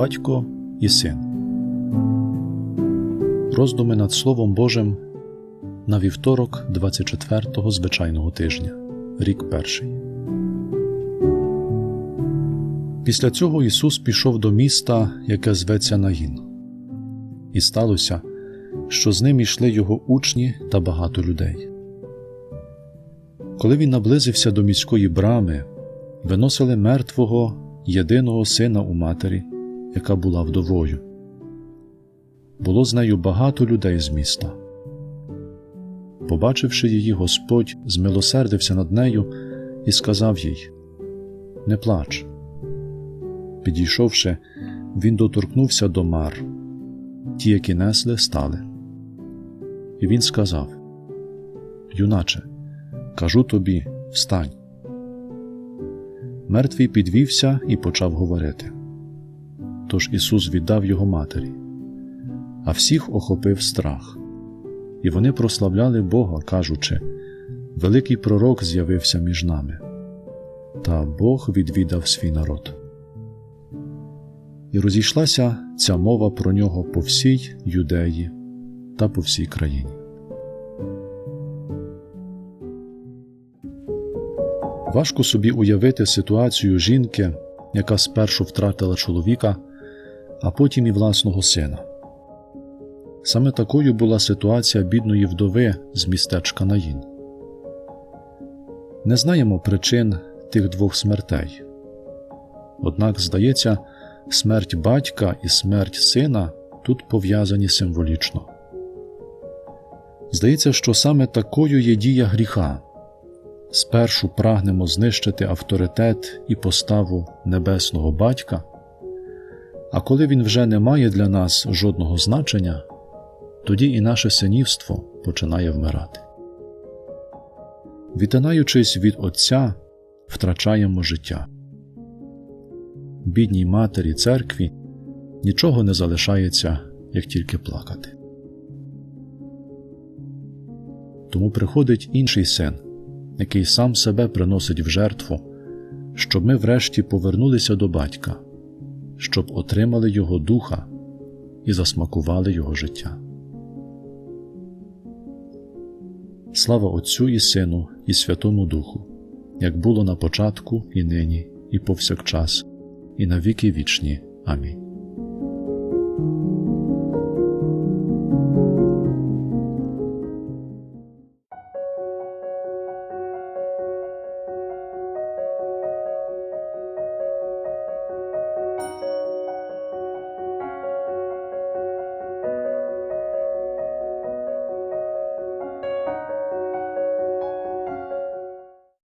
Батько і Син. Роздуми над Словом Божим на вівторок 24-го звичайного тижня, рік перший. Після цього Ісус пішов до міста, яке зветься Нагін. І сталося, що з ним йшли його учні та багато людей. Коли він наблизився до міської брами, виносили мертвого єдиного сина у матері, яка була вдовою. Було з нею багато людей з міста. Побачивши її, Господь змилосердився над нею і сказав їй: Не плач. Підійшовши, він доторкнувся до мар, ті, які несли, стали. І він сказав: Юначе, кажу тобі, встань. Мертвий підвівся і почав говорити. Тож Ісус віддав його матері, а всіх охопив страх, і вони прославляли Бога, кажучи: Великий пророк з'явився між нами, та Бог відвідав свій народ. І розійшлася ця мова про нього по всій юдеї та по всій країні. Важко собі уявити ситуацію жінки, яка спершу втратила чоловіка, а потім і власного сина. Саме такою була ситуація бідної вдови з містечка Наїн. Не знаємо причин тих двох смертей. Однак, здається, смерть батька і смерть сина тут пов'язані символічно. Здається, що саме такою є дія гріха. Спершу прагнемо знищити авторитет і поставу небесного батька, а коли він вже не має для нас жодного значення, тоді і наше синівство починає вмирати. Відтинаючись від Отця, втрачаємо життя. Бідній матері церкві нічого не залишається, як тільки плакати. Тому приходить інший син, який сам себе приносить в жертву, щоб ми врешті повернулися до батька, щоб отримали Його духа і засмакували Його життя. Слава Отцю і Сину, і Святому Духу, як було на початку, і нині, і повсякчас, і на віки вічні. Амінь.